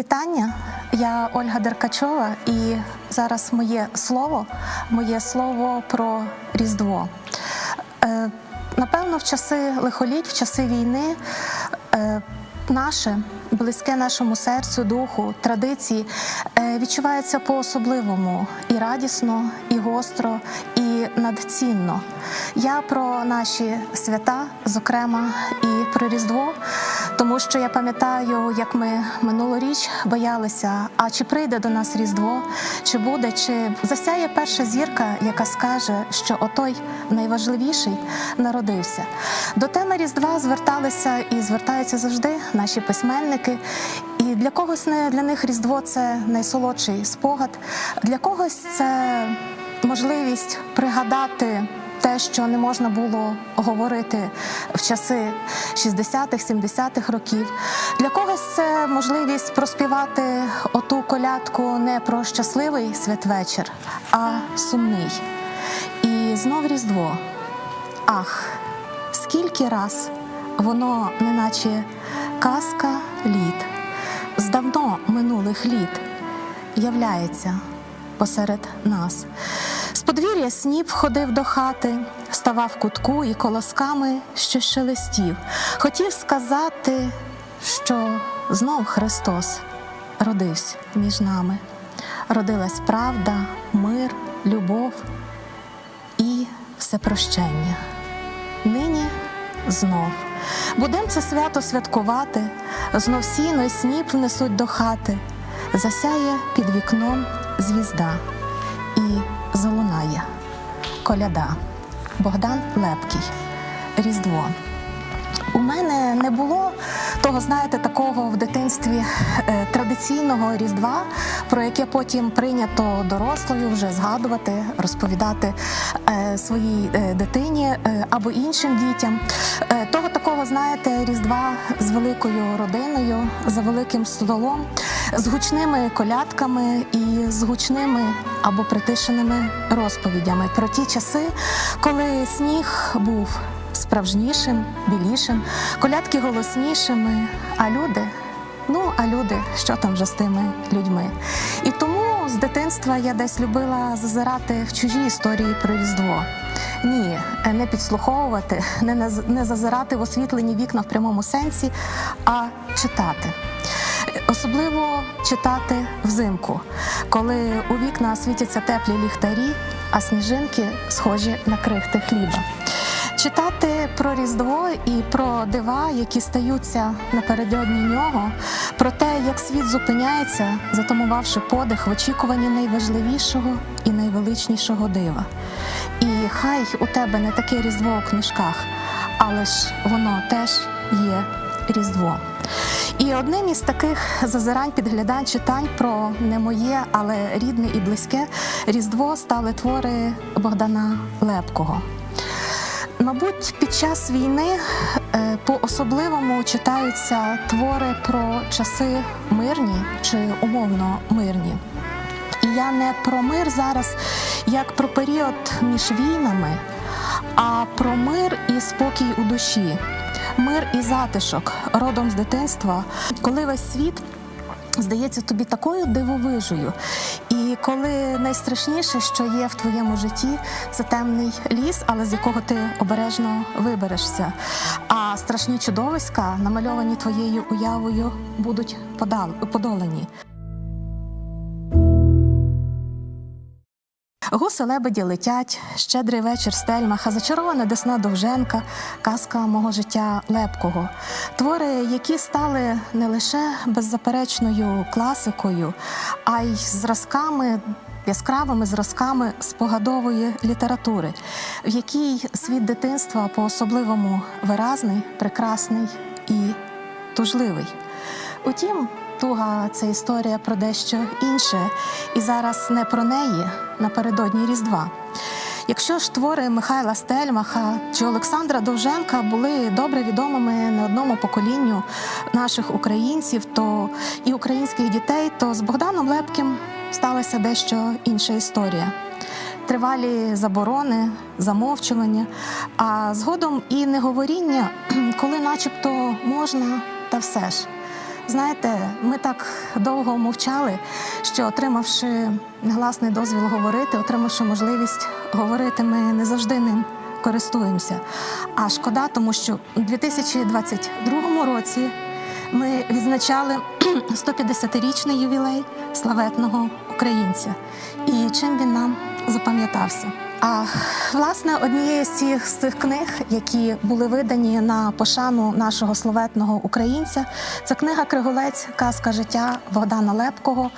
Вітання. Я Ольга Деркачова, і зараз моє слово, моє слово про Різдво. Е, Напевно, в часи лихоліть, в часи війни е, наше близьке нашому серцю, духу, традиції е, відчувається по-особливому і радісно, і гостро, і надцінно. Я про наші свята, зокрема, і про Різдво, тому що я пам'ятаю, як ми минулоріч боялися, а чи прийде до нас Різдво, чи буде, чи засяє перша зірка, яка скаже, що отой найважливіший народився. До теми Різдва зверталися і звертаються завжди наші письменники. І для когось не для них Різдво це найсолодший спогад, для когось це можливість пригадати. Те, що не можна було говорити в часи 60-х, 70-х років. Для когось це можливість проспівати оту колядку не про щасливий святвечір, а сумний. І знов Різдво. Ах, скільки раз воно, неначе казка літ, з давно минулих літ являється посеред нас. З подвір'я сніп ходив до хати, ставав кутку і колосками щось шелестів. Хотів сказати, що знов Христос родився між нами. Родилась правда, мир, любов і всепрощення. Нині знов. Будем це свято святкувати, знов сіно й сніп внесуть до хати, засяє під вікном звізда і залунає коляда. Богдан Лепкий. Різдво. У мене не було того, знаєте, такого в дитинстві е, традиційного різдва, про яке потім прийнято дорослою вже згадувати, розповідати е, своїй е, дитині або іншим дітям. Того такого, знаєте, різдва з великою родиною, за великим столом, з гучними колядками і з гучними або притишеними розповідями про ті часи, коли сніг був справжнішим, білішим, колядки голоснішими. А люди, ну а люди, що там вже з тими людьми? І тому з дитинства я десь любила зазирати в чужі історії про Різдво. Ні, не підслуховувати, не, не зазирати в освітлені вікна в прямому сенсі, а читати. Особливо читати взимку, коли у вікна світяться теплі ліхтарі, а сніжинки схожі на крихти хліба. Читати про Різдво і про дива, які стаються напередодні нього, про те, як світ зупиняється, затамувавши подих в очікуванні найважливішого і найвеличнішого дива. І хай у тебе не таке різдво у книжках, але ж воно теж є Різдво. І одним із таких зазирань, підглядань, читань про не моє, але рідне і близьке Різдво стали твори Богдана Лепкого. Мабуть, під час війни е, по-особливому читаються твори про часи мирні чи умовно мирні. І я не про мир зараз як про період між війнами, а про мир і спокій у душі, мир і затишок родом з дитинства, коли весь світ здається тобі такою дивовижею. І коли найстрашніше, що є в твоєму житті, це темний ліс, але з якого ти обережно виберешся. А страшні чудовиська, намальовані твоєю уявою, будуть подолані. Гуси лебеді летять, щедрий вечір стельмаха, зачарована десна Довженка, казка мого життя лепкого. Твори, які стали не лише беззаперечною класикою, а й зразками. Яскравими зразками спогадової літератури, в якій світ дитинства по-особливому виразний, прекрасний і тужливий. Утім, туга це історія про дещо інше, і зараз не про неї напередодні Різдва. Якщо ж твори Михайла Стельмаха чи Олександра Довженка були добре відомими не одному поколінню наших українців, то і українських дітей, то з Богданом Лепким сталася дещо інша історія. Тривалі заборони, замовчування, а згодом і неговоріння, коли начебто можна, та все ж знаєте, ми так довго мовчали, що отримавши негласний дозвіл говорити, отримавши можливість говорити, ми не завжди ним користуємося. А шкода, тому що у 2022 році ми відзначали 150-річний ювілей славетного українця. І чим він нам запам'ятався? А власне однією з цих з цих книг, які були видані на пошану нашого славетного українця, це книга Криголець, казка життя Богдана Лепкого.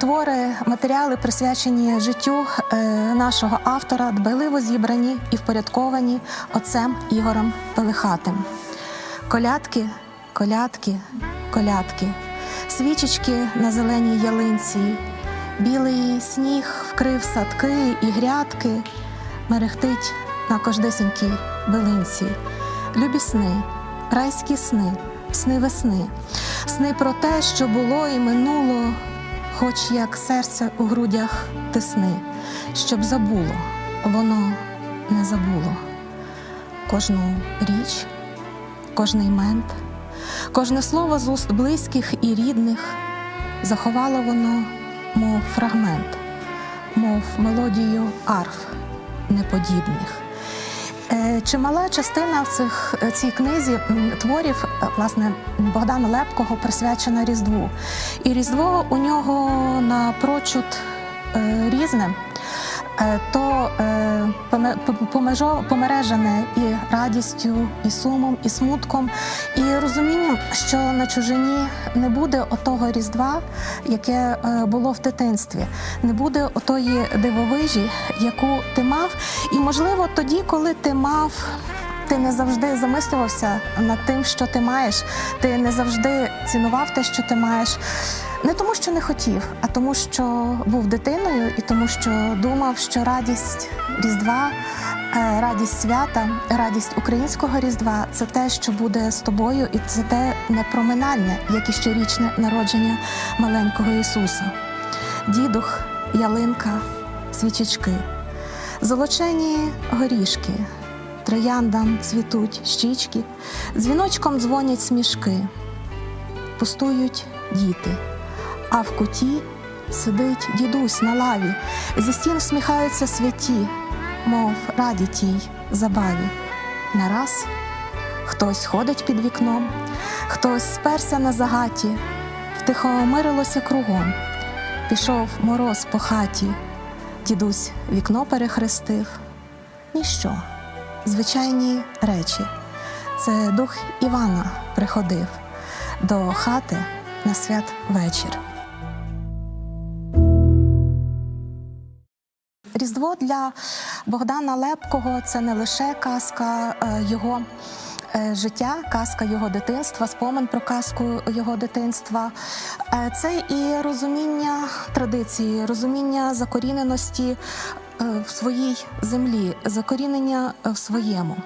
Твори, матеріали присвячені життю е, нашого автора, дбайливо зібрані і впорядковані отцем Ігорем Пелихатим. Колядки, колядки, колядки, свічечки на зеленій ялинці, білий сніг вкрив садки і грядки, мерехтить на кождесенькій билинці. Любі сни, райські сни, сни весни, сни про те, що було і минуло, хоч як серце у грудях тисни, щоб забуло, воно не забуло. Кожну річ кожний мент, кожне слово з уст близьких і рідних заховало воно, мов фрагмент, мов мелодію арф неподібних. Е, Чимала частина в цих е, цій книзі творів е, власне Богдана Лепкого присвячена Різдву. І Різдво у нього напрочуд різне. Е, То е, помережене і радістю, і сумом, і смутком, і розумінням, що на чужині не буде отого різдва, яке е, було в дитинстві, не буде отої дивовижі, яку ти мав. І можливо, тоді, коли ти мав. Ти не завжди замислювався над тим, що ти маєш. Ти не завжди цінував те, що ти маєш. Не тому, що не хотів, а тому, що був дитиною, і тому, що думав, що радість Різдва, е, радість свята, радість українського Різдва це те, що буде з тобою, і це те непроминальне, як і щорічне народження маленького Ісуса. Дідух, ялинка, свічечки, золочені горішки, трояндам цвітуть щічки, дзвіночком дзвонять смішки, пустують діти, а в куті сидить дідусь на лаві, зі стін всміхаються святі, мов раді тій забаві. Нараз хтось ходить під вікном, хтось сперся на загаті, втихомирилося кругом. Пішов мороз по хаті, дідусь вікно перехрестив. Ніщо, звичайні речі. Це дух Івана приходив до хати на свят вечір. Різдво для Богдана Лепкого це не лише казка е, його е, життя, казка його дитинства, спомин про казку його дитинства. Е, Це і розуміння традиції, розуміння закоріненості в своїй землі, закорінення в своєму.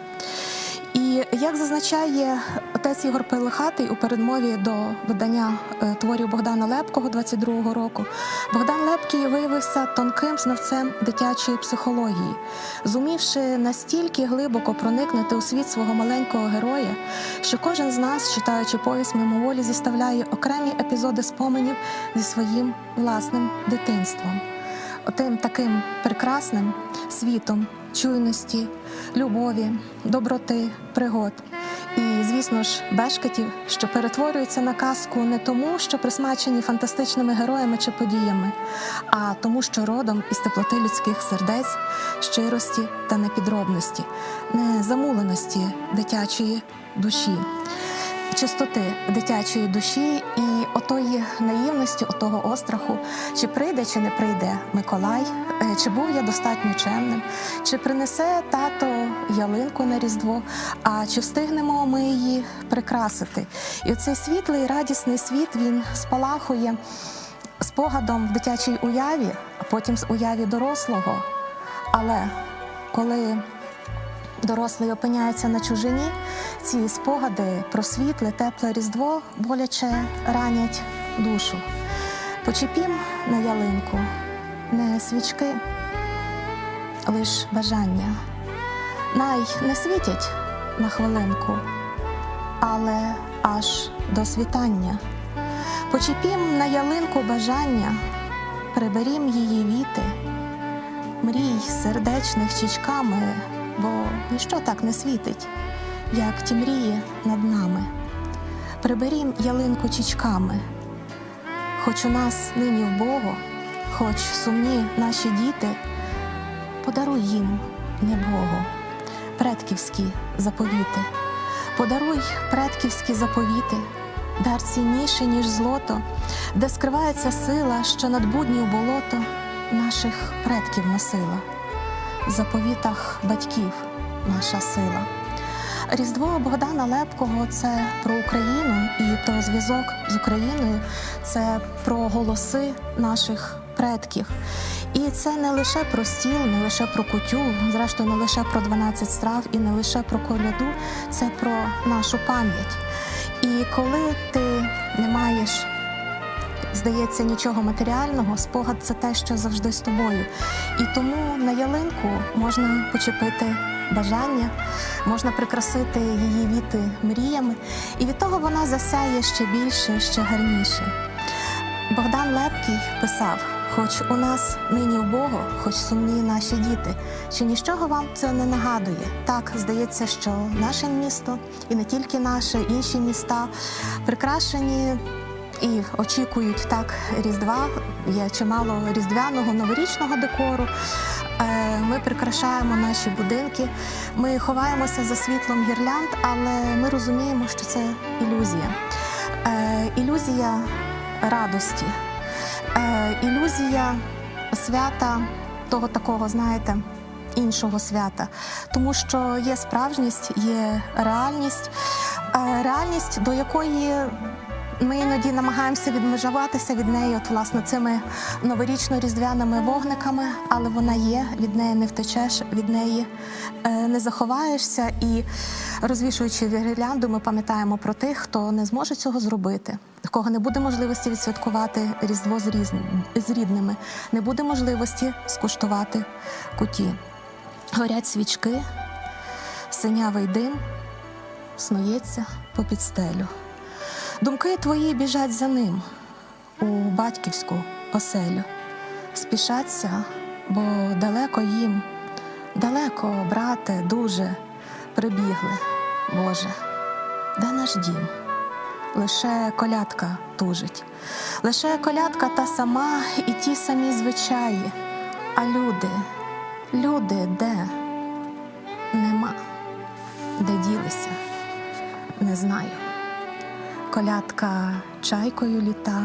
І як зазначає отець Ігор Пелихатий у передмові до видання е, творів Богдана Лепкого 22-го року, Богдан Лепкий виявився тонким знавцем дитячої психології, зумівши настільки глибоко проникнути у світ свого маленького героя, що кожен з нас, читаючи повість мимоволі, зіставляє окремі епізоди споменів зі своїм власним дитинством. Отим таким прекрасним світом чуйності, любові, доброти, пригод. І, звісно ж, бешкетів, що перетворюються на казку не тому, що присмачені фантастичними героями чи подіями, а тому, що родом із теплоти людських сердець, щирості та непідробності, незамуленості дитячої душі чистоти дитячої душі і отої наївності, отого остраху, чи прийде, чи не прийде Миколай, е, чи був я достатньо чемним, чи принесе тато ялинку на Різдво, а чи встигнемо ми її прикрасити. І оцей світлий, радісний світ він спалахує спогадом в дитячій уяві, а потім з уяві дорослого. Але коли дорослий опиняється на чужині, ці спогади про світле, тепле різдво боляче ранять душу. Почепім на ялинку не свічки, лиш бажання. Най не світять на хвилинку, але аж до світання Почепім на ялинку бажання, приберім її віти, мрій сердечних чічками, бо ніщо так не світить, як ті мрії над нами. Приберім ялинку чічками, хоч у нас нині вбого, хоч сумні наші діти, подаруй їм небого, предківські заповіти, подаруй предківські заповіти, дар цінніший, ніж злото, де скривається сила, що над буднів болото наших предків носила, заповітах батьків наша сила. Різдво Богдана Лепкого це про Україну і про зв'язок з Україною, це про голоси наших предків. І це не лише про стіл, не лише про кутю, зрештою, не лише про 12 страв і не лише про коляду, це про нашу пам'ять. І коли ти не маєш здається, нічого матеріального, спогад це те, що завжди з тобою. І тому на ялинку можна почепити бажання, можна прикрасити її віти мріями, і від того вона засяє ще більше, ще гарніше. Богдан Лепкий писав: хоч у нас нині вбого, хоч сумні наші діти, чи нічого вам це не нагадує? Так, здається, що наше місто, і не тільки наше, інші міста прикрашені і очікують так Різдва. Є чимало різдвяного новорічного декору. Е, Ми прикрашаємо наші будинки, ми ховаємося за світлом гірлянд, але ми розуміємо, що це ілюзія. Е, Ілюзія радості, е, ілюзія свята того такого, знаєте. Іншого свята, тому що є справжність, є реальність, реальність, до якої ми іноді намагаємося відмежуватися від неї, от власне цими новорічно-різдвяними вогниками, але вона є, від неї не втечеш, від неї е, не заховаєшся. І розвішуючи гірлянду, ми пам'ятаємо про тих, хто не зможе цього зробити, кого не буде можливості відсвяткувати Різдво з, різн... з рідними, не буде можливості скуштувати куті. Горять свічки, синявий дим снується по підстелю. Думки твої біжать за ним у батьківську оселю, спішаться, бо далеко їм, далеко, брате, дуже прибігли, Боже, де наш дім? Лише колядка тужить, лише колядка та сама і ті самі звичаї. А люди, люди де? Нема, де ділися, не знаю колядка чайкою літа,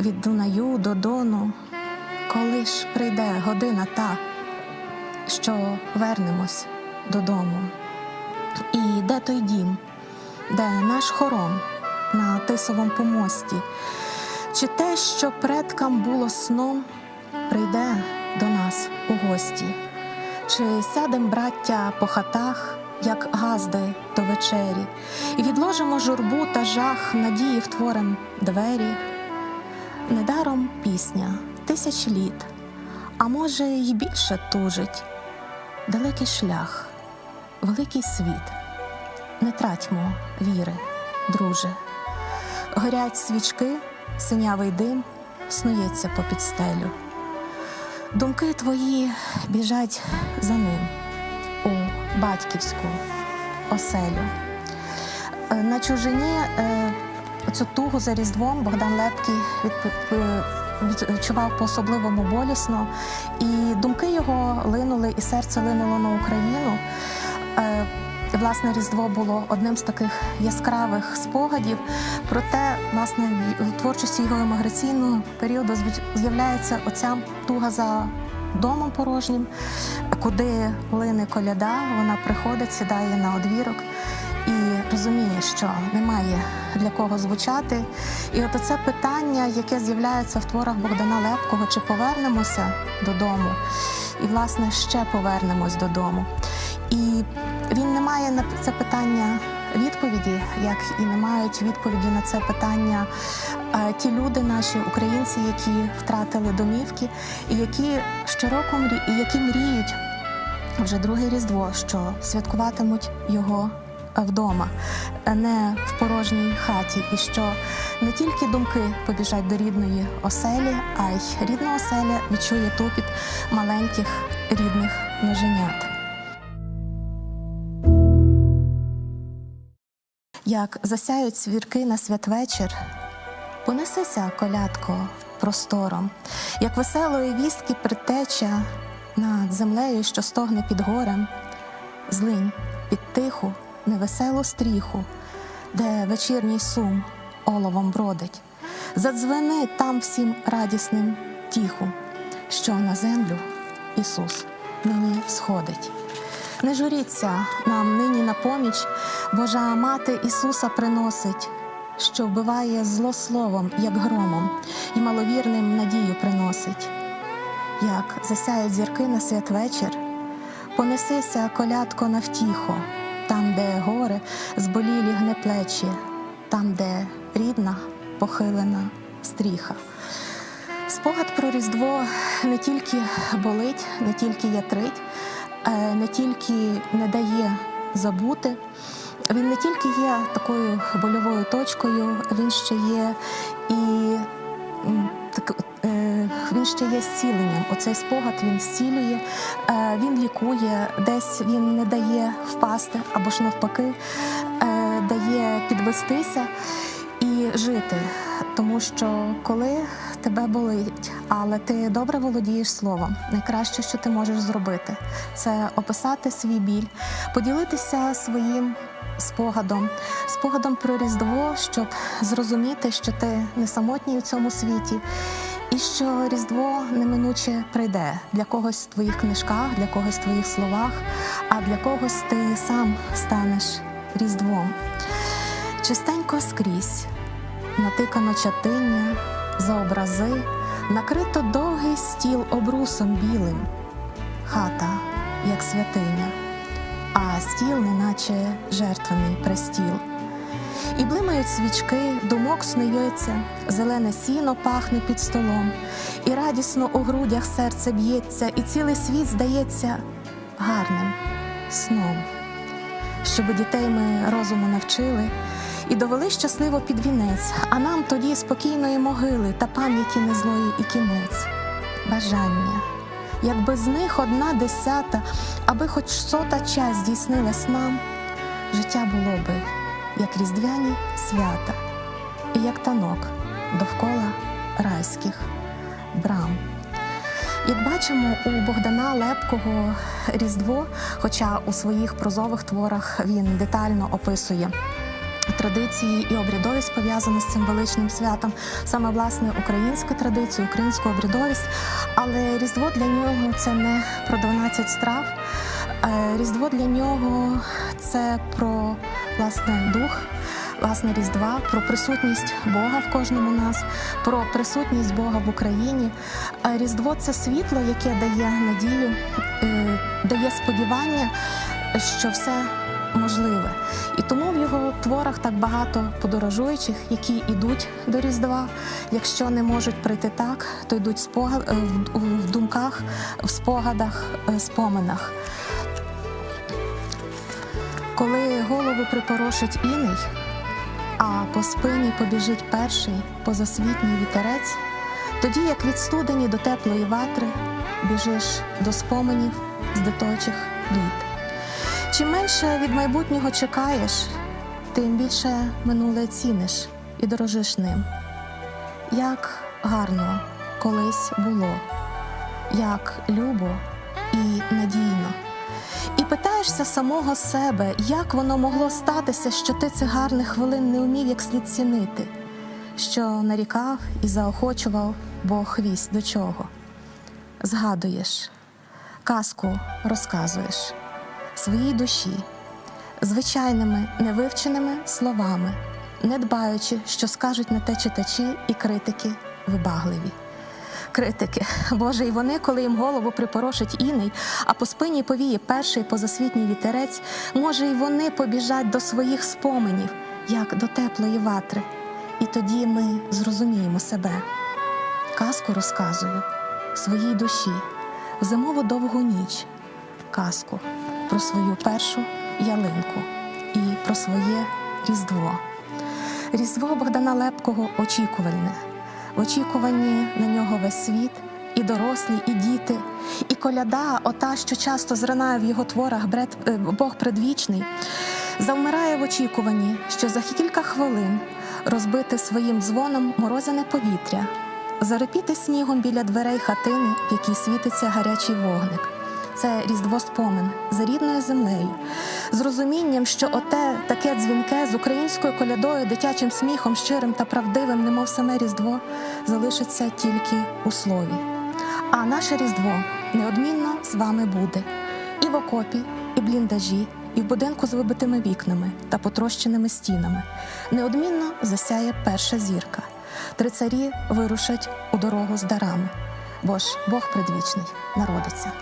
від Дунаю до Дону, коли ж прийде година та, що вернемось додому. І де той дім, де наш хором на тисовому помості, чи те, що предкам було сном, прийде до нас у гості, чи сядем браття по хатах як газди до вечері, і відложимо журбу та жах, надії втворим двері. Недаром пісня тисяч літ, а може, й більше тужить, далекий шлях, великий світ. Не тратьмо віри, друже. Горять свічки, синявий дим снується по підстелю. Думки твої біжать за ним батьківську оселю. Е, На чужині е, цю тугу за Різдвом Богдан Лепкий е, відчував по-особливому болісно, і думки його линули, і серце линуло на Україну. Власне, Різдво було одним з таких яскравих спогадів. Проте, власне, в творчості його еміграційного періоду з'являється оця туга за домом порожнім, куди лине коляда, вона приходить, сідає на одвірок і розуміє, що немає для кого звучати. І от це питання, яке з'являється в творах Богдана Лепкого, чи повернемося додому, і, власне, ще повернемось додому. І він не має на це питання відповіді, як і не мають відповіді на це питання ті люди, наші українці, які втратили домівки, і які щороку і які мріють вже друге різдво, що святкуватимуть його вдома, не в порожній хаті, і що не тільки думки побіжать до рідної оселі, а й рідна оселя відчує тупіт маленьких рідних ноженят. Як засяють свірки на святвечір, понесися, колядко, простором, як веселої вістки притеча над землею, що стогне під горем, злинь під тиху, невеселу стріху, де вечірній сум оловом бродить, задзвени там всім радісним тіху, що на землю Ісус нині сходить. Не журіться нам нині на поміч, Божа мати Ісуса приносить, що вбиває зло словом, як громом, і маловірним надію приносить. Як засяють зірки на святвечір, понесися колядко на втіху, там, де горе зболілі гне плечі, там, де рідна похилена стріха. Спогад про Різдво не тільки болить, не тільки ятрить, е, не тільки не дає забути. Він не тільки є такою больовою точкою, він ще є і так, е, він ще є зціленням. Оцей спогад він зцілює, е, він лікує, десь він не дає впасти або ж навпаки, е, дає підвестися і жити. Тому що коли тебе болить, але ти добре володієш словом, найкраще, що ти можеш зробити, це описати свій біль, поділитися своїм спогадом, спогадом про Різдво, щоб зрозуміти, що ти не самотній у цьому світі. І що Різдво неминуче прийде для когось в твоїх книжках, для когось в твоїх словах, а для когось ти сам станеш Різдвом. Чистенько скрізь, натикано чатиння, за образи, накрито довгий стіл обрусом білим, хата, як святиня, а стіл, неначе жертвений престіл. І блимають свічки, думок снується, зелене сіно пахне під столом, і радісно у грудях серце б'ється, і цілий світ здається гарним сном. Щоб дітей ми розуму навчили і довели щасливо під вінець, а нам тоді спокійної могили та пам'яті незлої і кінець, бажання, як без них одна десята, аби хоч сота час здійснилась нам, життя було би, як різдвяні свята, і як танок довкола райських брам. Як бачимо, у Богдана Лепкого Різдво, хоча у своїх прозових творах він детально описує традиції і обрядовість пов'язані з цим величним святом, саме власне українську традицію, українську обрядовість. Але Різдво для нього це не про 12 страв. Е, Різдво для нього це про власне дух. Власне, Різдва про присутність Бога в кожному нас, про присутність Бога в Україні. Різдво це світло, яке дає надію, е, дає сподівання, що все можливе. І тому в його творах так багато подорожуючих, які йдуть до Різдва. Якщо не можуть прийти так, то йдуть спогад е, в- думках, в спогадах, е, споминах. Коли голову припорошить іней, а по спині побіжить перший позасвітній вітерець, тоді як від студені до теплої ватри біжиш до споменів з диточих літ. Чим менше від майбутнього чекаєш, тим більше минуле ціниш і дорожиш ним. Як гарно колись було, як любо і надійно. І питаєшся самого себе, як воно могло статися, що ти цих гарних хвилин не умів як слід цінити, що нарікав і заохочував, бо хвість до чого. Згадуєш, казку розказуєш своїй душі, звичайними невивченими словами, не дбаючи, що скажуть на те читачі і критики вибагливі. Критики, Боже, і вони, коли їм голову припорошить іней, а по спині повіє перший позасвітній вітерець, може, і вони побіжать до своїх споменів, як до теплої ватри. І тоді ми зрозуміємо себе. Казку розказую своїй душі в зимову довгу ніч, казку про свою першу ялинку і про своє Різдво. Різдво Богдана Лепкого очікувальне. В очікуванні на нього весь світ, і дорослі, і діти, і коляда, ота, що часто зринає в його творах бред, е, Бог предвічний, завмирає в очікуванні, що за кілька хвилин розбити своїм дзвоном морозяне повітря, зарепіти снігом біля дверей хатини, в якій світиться гарячий вогник. Це різдво спомин за рідною землею, з розумінням, що оте таке дзвінке з українською колядою, дитячим сміхом, щирим та правдивим, немов саме різдво, залишиться тільки у слові. А наше різдво неодмінно з вами буде і в окопі, і бліндажі, і в будинку з вибитими вікнами та потрощеними стінами. Неодмінно засяє перша зірка. Три царі вирушать у дорогу з дарами, бо ж Бог предвічний народиться.